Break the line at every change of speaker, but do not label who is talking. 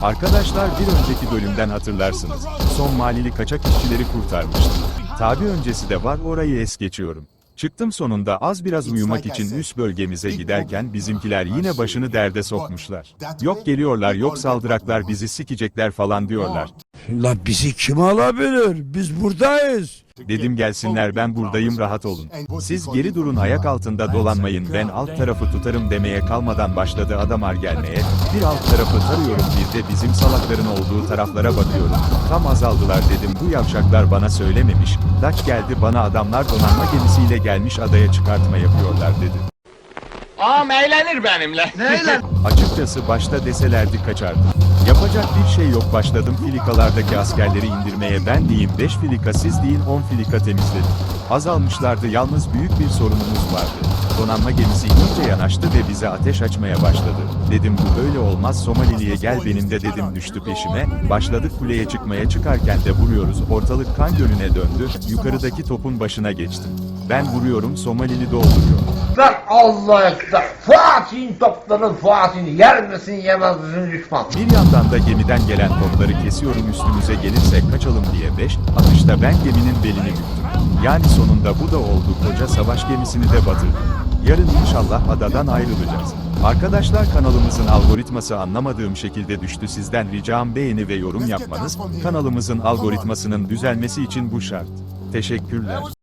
Arkadaşlar bir önceki bölümden hatırlarsınız. Somalili kaçak işçileri kurtarmıştım. Tabi öncesi de var orayı es geçiyorum. Çıktım sonunda az biraz uyumak için üst bölgemize giderken bizimkiler yine başını derde sokmuşlar. Yok geliyorlar yok saldıraklar bizi sikecekler falan diyorlar.
La bizi kim alabilir? Biz buradayız.
Dedim gelsinler ben buradayım rahat olun. Siz geri durun ayak altında dolanmayın ben alt tarafı tutarım demeye kalmadan başladı adamlar gelmeye. Bir alt tarafı tarıyorum bir de bizim salakların olduğu taraflara bakıyorum. Tam azaldılar dedim bu yavşaklar bana söylememiş. Daç geldi bana adamlar donanma gemisiyle gelmiş adaya çıkartma yapıyorlar dedi.
Ağam eğlenir benimle.
Neyle?
Açıkçası başta deselerdi kaçardım. Yapacak bir şey yok başladım filikalardaki askerleri indirmeye ben diyeyim 5 filika siz deyin 10 filika temizledim. Azalmışlardı yalnız büyük bir sorunumuz vardı. Donanma gemisi iyice yanaştı ve bize ateş açmaya başladı. Dedim bu böyle olmaz Somalili'ye gel benim de dedim düştü peşime. Başladık kuleye çıkmaya çıkarken de vuruyoruz ortalık kan gölüne döndü. Yukarıdaki topun başına geçtim. Ben vuruyorum Somalili dolduruyor.
Ekber, Allah ekber. Fatih'in topları Fatih'in yer misin yemez misin düşman?
Bir yandan da gemiden gelen topları kesiyorum üstümüze gelirse kaçalım diye 5 atışta ben geminin belini büktüm. Yani sonunda bu da oldu koca savaş gemisini de batırdım. Yarın inşallah adadan ayrılacağız. Arkadaşlar kanalımızın algoritması anlamadığım şekilde düştü sizden ricam beğeni ve yorum yapmanız, kanalımızın algoritmasının düzelmesi için bu şart. Teşekkürler.